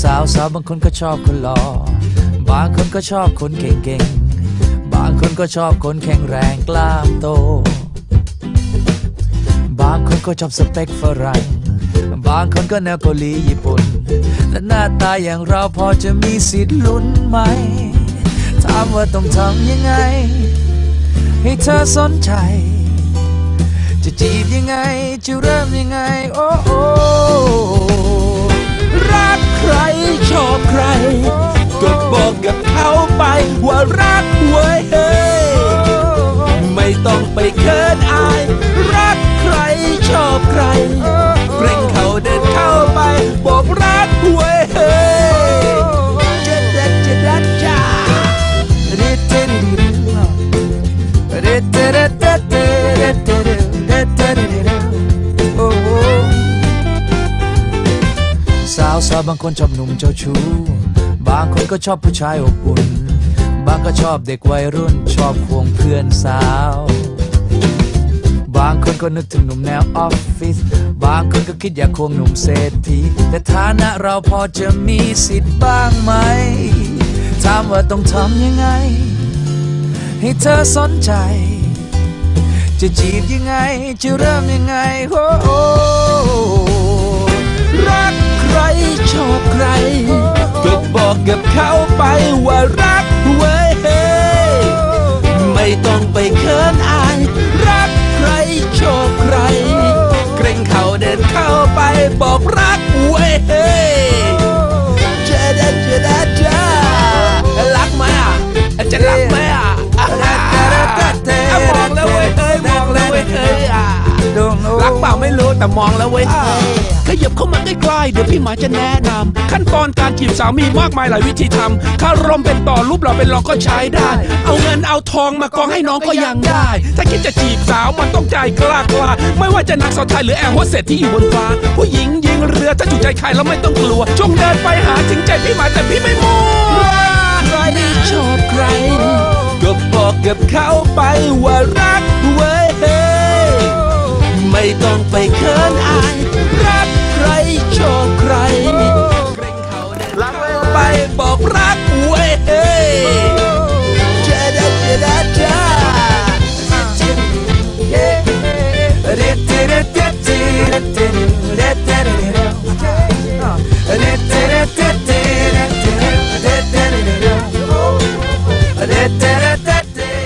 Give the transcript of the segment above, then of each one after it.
สาวสาวบางคนก็ชอบคนหล่อบางคนก็ชอบคนเก่งๆ บางคนก็ชอบคนแข็งแรงกล้ามโต บางคนก็ชอบสเปคฝรั่ง บางคนก็แนวเกาหลีญี่ปุ่น และหน้าตาอย่างเราพอจะมีสิทธิ์ลุ้นไหม ถามว่าต้องทำยังไง ให้เธอสนใจ จะจีบยังไง จะเริ่มยังไง โอ้โอ้รักใครชอบใคร ก็บอกกับเขาไปว่ารักเว้ยเฮ้าวสาวบางคนชอบหนุ่มเจ้าชู้ บางคนก็ชอบผู้ชายอบอุ่น บางก็ชอบเด็กวัยรุ่นชอบควงเพื่อนสาว บางคนก็นึกถึงหนุ่มแนวออฟฟิศ บางคนก็คิดอยากควงหนุ่มเศรษฐี แต่ฐานะเราพอจะมีสิทธิ์บ้างไหม ถามว่าต้องทำยังไง ให้เธอสนใจ จะจีบยังไง จะเริ่มยังไงโอ้ รักเว้ยไม่ต้องไปเคินอาย รักใครชอบใคร เกรงเขาเดินเข้าไปบอกรักเว้ย แต่มองแล้วเว้ยขยับเข้ามาใกล้ๆเดี๋ยวพี่หมาจะแนะนำขั้นตอนการจีบสาวมีมากมายหลายวิธีทำถ้ารมเป็นต่อรูปเราเป็นรองก็ใช้ได้ เอาเงินเอาทองมากองให้น้องก็ยังได้ ถ้าคิดจะจีบสาวมันต้องใจกล้ากล้าไม่ว่าจะนักสาวไทยหรือแอร์โฮสเตสที่อยู่บนฟ้า ผู้หญิงยิงเรือถ้าถูกใจใครแล้วไม่ต้องกลัวจงเดินไปหาถึงใจพี่หมาแต่พี่ไม่มัวใครชอบใครก็บอกกับเขาไปว่ารักเว้ยเฮ้ยไม่ ไม่ต้องไปเขินอาย รักใครชอบใครรักไปบอกรักเว้ยจดาจดาจ้าเฮ้เ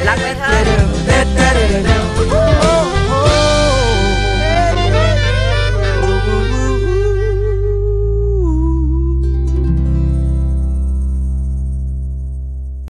รักไหมคะ